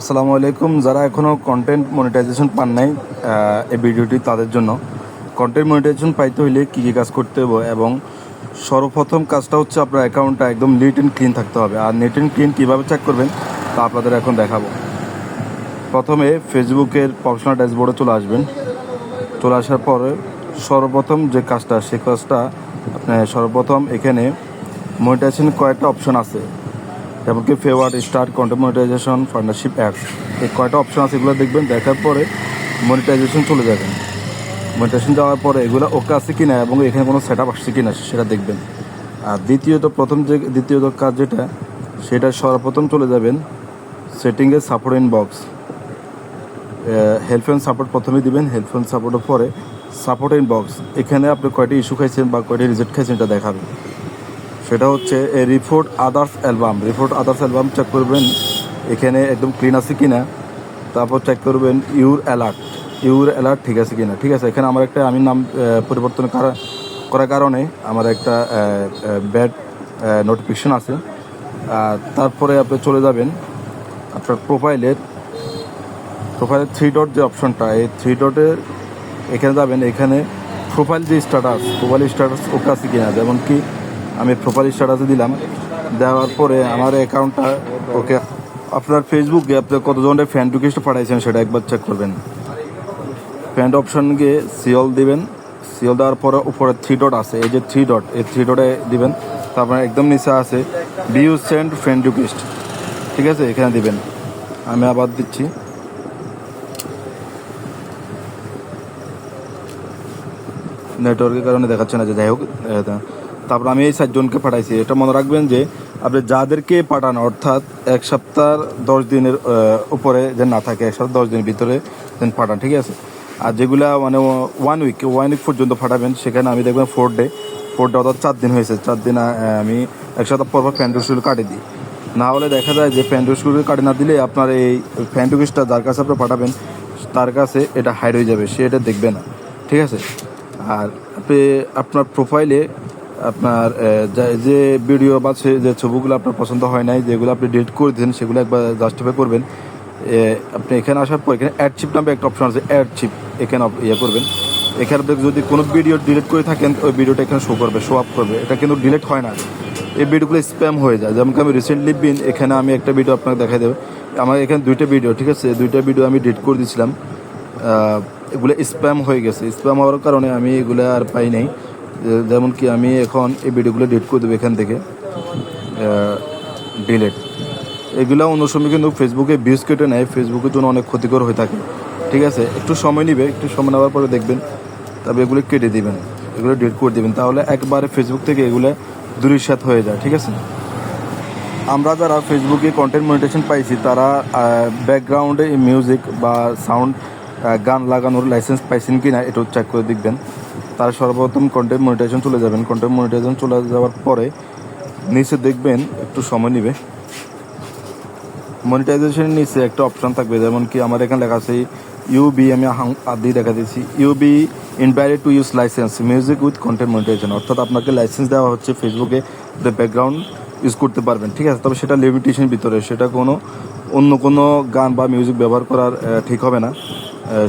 আসসালামু আলাইকুম। যারা এখনও কন্টেন্ট মনিটাইজেশন পান নাই এই ভিডিওটি তাদের জন্য। কন্টেন্ট মনিটাইজেশন পাইতে হইলে কী কী কাজ করতে হবে এবং সর্বপ্রথম কাজটা হচ্ছে আপনার অ্যাকাউন্টটা একদম নিট অ্যান্ড ক্লিন থাকতে হবে। আর নিট অ্যান্ড ক্লিন কীভাবে চেক করবেন, তা আপনাদের এখন দেখাবো। প্রথমে ফেসবুকের প্রফেশনাল ড্যাশবোর্ডে চলে আসবেন। চলে আসার পরে সর্বপ্রথম যে কাজটা সে কাজটা সর্বপ্রথম এখানে মনিটাইজেশন কয়েকটা অপশন আছে। যেমন কি ফেওয়ার্ড start content monetization partnership ads এই কয়টা অপশন আছে এগুলো দেখবেন, দেখার পরে মনিটাইজেশন চলে যাবেন মনিটাইজেশন যাওয়ার পরে এগুলো ওকে আছে কিনা এবং এখানে কোনো সেট আপ আসছে কি না সেটা দেখবেন। আর দ্বিতীয়ত, প্রথম যে, দ্বিতীয়ত কাজ যেটা, সেটা সর্বপ্রথম চলে যাবেন সেটিংয়ে support in box and support প্রথমে দিবেন হেল্প অ্যান্ড সাপোর্টের পরে সাপোর্ট ইন বক্স এখানে আপনি কয়টি ইস্যু খাইছেন বা কয়টি রিজেক্ট খাইছেন এটা দেখাবে সেটা হচ্ছে এই report others album report others album check করবেন, এখানে একদম ক্লিন আছে কি না তারপর চেক করবেন ইউর অ্যালার্ট ইউর অ্যালার্ট ঠিক আছে কি না ঠিক আছে, এখানে আমার একটা, আমি নাম পরিবর্তন করা, করার কারণে আমার একটা ব্যাড নোটিফিকেশন আছে। তারপরে আপনি চলে যাবেন, আপনার প্রোফাইলের প্রোফাইলের থ্রি ডট যে অপশনটা এই থ্রি ডটের এখানে যাবেন, এখানে প্রোফাইল যে স্ট্যাটাস প্রোফাইল স্ট্যাটাস ওকে আছে কিনা। যেমন কি আমি প্রোফাইল স্ট্যাটাসে দিলাম। দেওয়ার পরে আমার অ্যাকাউন্টটা ওকে, আপনার ফেসবুকে আপনি কতজনের ফ্যান রিকোয়েস্ট পাঠাইছেন সেটা একবার চেক করবেন। ফ্যান্ড অপশন গিয়ে সিওল দিবেন। সিওল দেওয়ার পরে উপরে থ্রি ডট আছে। এই যে থ্রি ডট এই থ্রি ডটে দিবেন। তারপরে একদম নিচে আছে বিউ সেন্ড ফ্রেন্ড রিকোয়েস্ট ঠিক আছে? এখানে দিবেন। আমি আবার দিচ্ছি। নেটওয়ার্কের কারণে দেখাচ্ছে না যে যাই হোক তারপর আমি এই চারজনকে পাঠাইছি। এটা মনে রাখবেন যে আপনি যাদেরকে পাঠান, অর্থাৎ এক সপ্তাহ দশ দিনের উপরে যেন না থাকে, এক সপ্তাহ দশ দিনের ভিতরে যেন পাঠান, ঠিক আছে? আর যেগুলা মানে ওয়ান উইক ওয়ান উইক পর্যন্ত পাঠাবেন, সেখানে আমি দেখবেন ফোর ডে ফোর ডে অর্থাৎ চার দিন হয়েছে। চার দিন আমি এক সপ্তাহ পর পর প্যান্ডুসগুলো কাটে দিই। না হলে দেখা যায় যে প্যান্ডুসগুলো কাটে না দিলে আপনার এই প্যান্ডুসটা যার কাছে আপনি পাঠাবেন, তার কাছে এটা হাইড হয়ে যাবে, সে এটা দেখবে না, ঠিক আছে? আর আপনি আপনার প্রোফাইলে আপনার যে ভিডিও বা যে ছবিগুলো আপনার পছন্দ হয় নাই, যেগুলো আপনি ডিলিট করে দিন সেগুলো একবার জাস্টিফাই করবেন। আপনি এখানে আসার পর এখানে অ্যাড চিপ নামে একটা অপশন আছে অ্যাড চিপ এখানে ইয়ে করবেন। এখানে আপনি যদি কোনো ভিডিও ডিলিট করে থাকেন, ওই ভিডিওটা এখানে শো করবে শো আপ করবে। এটা কিন্তু ডিলিট হয় না। এই ভিডিওগুলো স্প্যাম হয়ে যায়। যেমন আমি রিসেন্টলি বিন এখানে আমি একটা ভিডিও আপনাকে দেখাই দেবো। আমার এখানে দুইটা ভিডিও ঠিক আছে? দুইটা ভিডিও আমি ডিলিট করে দিয়েছিলাম। এগুলো স্প্যাম হয়ে গেছে। স্প্যাম হওয়ার কারণে আমি এগুলো আর পাই নাই। যেমন কি আমি এখন এই ভিডিওগুলো ডিলিট করে দেবো এখান থেকে ডিলেট এগুলো অন্য সময় কিন্তু ফেসবুকে ভিউজ কেটে নেয় ফেসবুকের জন্য অনেক ক্ষতিকর হয়ে থাকে। ঠিক আছে? একটু সময় নিবে, একটু সময় নেওয়ার পরে দেখবেন, তবে এগুলো কেটে দিবেন, এগুলো ডিলিট করে দিবেন। তাহলে একবারে ফেসবুক থেকে এগুলো দূরিসাত হয়ে যায়, ঠিক আছে? আমরা যারা ফেসবুকে কন্টেন্ট মনিটেশন পাইছি, তারা ব্যাকগ্রাউন্ডে মিউজিক বা সাউন্ড গান লাগানোর লাইসেন্স পাইছেন কি না এটাও চেক করে দেখবেন। তার সর্বপ্রথম কন্টেন্ট মনিটাইজেশন চলে যাবেন। কন্টেন্ট মনিটাইজেশন চলে যাওয়ার পরে নিচে দেখবেন, একটু সময় নেবে। মনিটাইজেশনের নিচে একটা অপশান থাকবে, যেমন কি আমার এখানে লেখা আছে ইউবি আমি আদি দেখা দিচ্ছি you've been invited to use licence music with content monetisation অর্থাৎ আপনাকে লাইসেন্স দেওয়া হচ্ছে ফেসবুকে ব্যাকগ্রাউন্ড ইউজ করতে পারবেন, ঠিক আছে? তবে সেটা লিমিটেশন ভিতরে, সেটা কোনো, অন্য কোনো গান বা মিউজিক ব্যবহার করার ঠিক হবে না।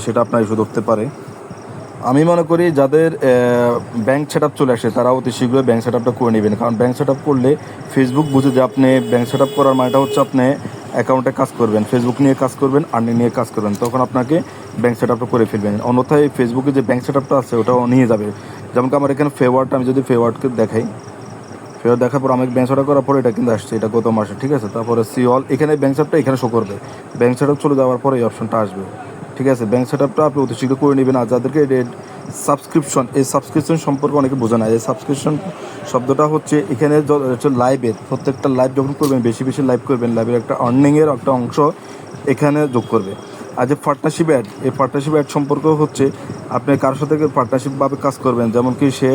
সেটা আপনার ইস্যু ধরতে পারে। আমি মনে করি যাদের ব্যাংক সেট চলে আসে তারা অতি শীঘ্রই ব্যাংক সেট করে নেবেন। কারণ ব্যাংক সেট করলে ফেসবুক বুঝে যে আপনি ব্যাংক সেট করার মানেটা হচ্ছে আপনি অ্যাকাউন্টে কাজ করবেন। ফেসবুক নিয়ে কাজ করবেন আর্নিং নিয়ে কাজ করবেন, তখন আপনাকে ব্যাংক সেট করে ফেলবেন। অন্যথায় ফেসবুকে যে ব্যাংক সেট আছে, ওটাও নিয়ে যাবে। যেমন আমার এখানে ফেওয়ার্ডটা আমি যদি ফেওয়ার্ডকে দেখাই ফেরত দেখার পর আমাকে ব্যাংক সেট করার পরে এটা কিন্তু আসছে, এটা গত মাসে, ঠিক আছে? তারপরে সি অল এখানে ব্যাংক সেটটা এখানে শো করবে। ব্যাংক সেট চলে যাওয়ার পরে এই অপশনটা আসবে। ঠিক আছে ব্যাংক সেট আপটা আপনি অতি শীঘ্র করে নেবেন। আর যাদেরকে রেড সাবস্ক্রিপশন এই সাবস্ক্রিপশন সম্পর্কে অনেকে বোঝে না। এই সাবস্ক্রিপশন শব্দটা হচ্ছে এখানে হচ্ছে লাইভের প্রত্যেকটা লাইভ যখন করবেন, বেশি বেশি লাইভ করবেন লাইভের একটা আর্নিংয়ের একটা অংশ এখানে যোগ করবে। আর যে পার্টনারশিপ অ্যাড এই পার্টনারশিপ অ্যাড সম্পর্ক হচ্ছে আপনি কার সাথে পার্টনারশিপভাবে কাজ করবেন। যেমন কি সে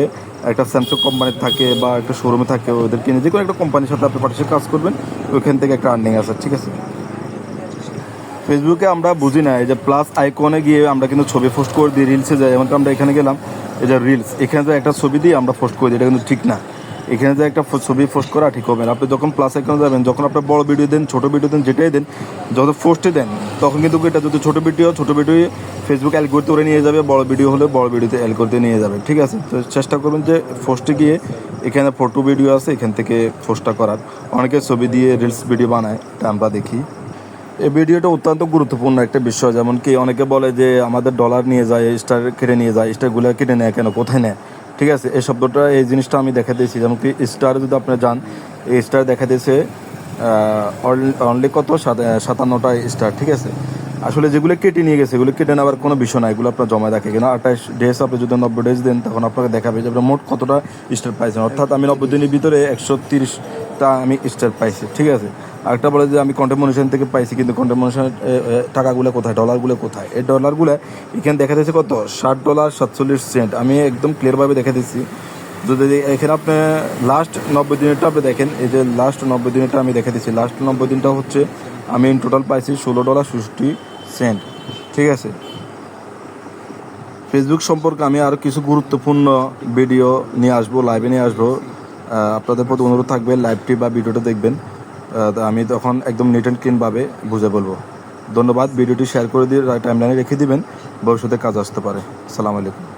একটা স্যামসাং কোম্পানির থাকে বা একটা শোরুমে থাকে, ওদেরকে নিয়ে যে কোনো একটা কোম্পানির সাথে আপনি পার্টনারশিপ কাজ করবেন ওইখান থেকে একটা আর্নিং আছে ঠিক আছে? ফেসবুকে আমরা বুঝি না, এই যে প্লাস আইকনে গিয়ে আমরা কিন্তু ছবি পোস্ট করে দিই রিলসে যাই। যেমন আমরা এখানে গেলাম, এই যে রিলস এখানে তো একটা ছবি দিয়ে আমরা পোস্ট করে দিই এটা কিন্তু ঠিক না। এখানে যে একটা ছবি পোস্ট করা ঠিক হবে না। আপনি যখন প্লাস আইকনে যাবেন, যখন আপনি বড় ভিডিও দেন, ছোট ভিডিও দেন, যেটাই দেন, যত পোস্টে দেন, তখন কিন্তু এটা যদি ছোট ভিডিও ছোট ভিডিও ফেসবুক অ্যাল করতে করে নিয়ে যাবে, বড় ভিডিও হলে বড় ভিডিওতে অ্যাল করতে নিয়ে যাবে, ঠিক আছে? তো চেষ্টা করবেন যে পোস্টে গিয়ে এখানে ফটো ভিডিও আছে, এখান থেকে পোস্টটা করার। অনেকে ছবি দিয়ে রিলস ভিডিও বানায়, এটা আমরা দেখি। এই ভিডিওটা অত্যন্ত গুরুত্বপূর্ণ একটা বিষয়, যেমন কি অনেকে বলে যে আমাদের ডলার নিয়ে যায় স্টার কেটে নিয়ে যায় স্টারগুলো কেটে নেয় কেন, কোথায় নেয়? ঠিক আছে, এই শব্দটা, এই জিনিসটা আমি দেখা দিয়েছি। যেমন কি স্টার যদি আপনি যান, এই স্টার দেখা দিয়েছে অনলি কত? সাত- সাতান্নটা স্টার ঠিক আছে? আসলে যেগুলো কেটে নিয়ে গেছে, এগুলো কেটে নেওয়ার কোনো বিষয় না, এগুলো আপনার জমা দেখে কিনা আঠাশ ডেজ আপনি যদি নব্বই ডেজ দেন, তখন আপনাকে দেখাবে যে আপনার মোট কতটা স্টার পাইছেন। অর্থাৎ আমি নব্বই দিনের ভিতরে একশো তিরিশটা আমি স্টার পাইছি, ঠিক আছে? আরেকটা বলে যে আমি কন্টেমোনেশন থেকে পাইছি, কিন্তু কন্টেমোনেশনের টাকাগুলো কোথায়? ডলারগুলো কোথায়? এই ডলারগুলো এখানে দেখা যাচ্ছে কত? ষাট ডলার সাতচল্লিশ সেন্ট আমি একদম ক্লিয়ারভাবে দেখা দিচ্ছি। যদি এখানে আপনি লাস্ট নব্বই দিনেরটা আপনি দেখেন, এই যে লাস্ট নব্বই দিনেরটা আমি দেখে দিচ্ছি। লাস্ট নব্বই দিনটা হচ্ছে আমি ইন টোটাল পাইছি ষোলো ডলার ষষ্টি সেন্ট ঠিক আছে? ফেসবুক সম্পর্কে আমি আরও কিছু গুরুত্বপূর্ণ ভিডিও নিয়ে আসব লাইভে নিয়ে আসব। আপনাদের প্রতি অনুরোধ থাকবে লাইভটি বা ভিডিওটা দেখবেন। আমি তখন একদম নিট অ্যান্ড ক্লিনভাবে বুঝে বলব। ধন্যবাদ, ভিডিওটি শেয়ার করে দিয়ে টাইমলাইনে রেখে দিবেন। ভবিষ্যতে কাজ আসতে পারে। সালাম আলাইকুম।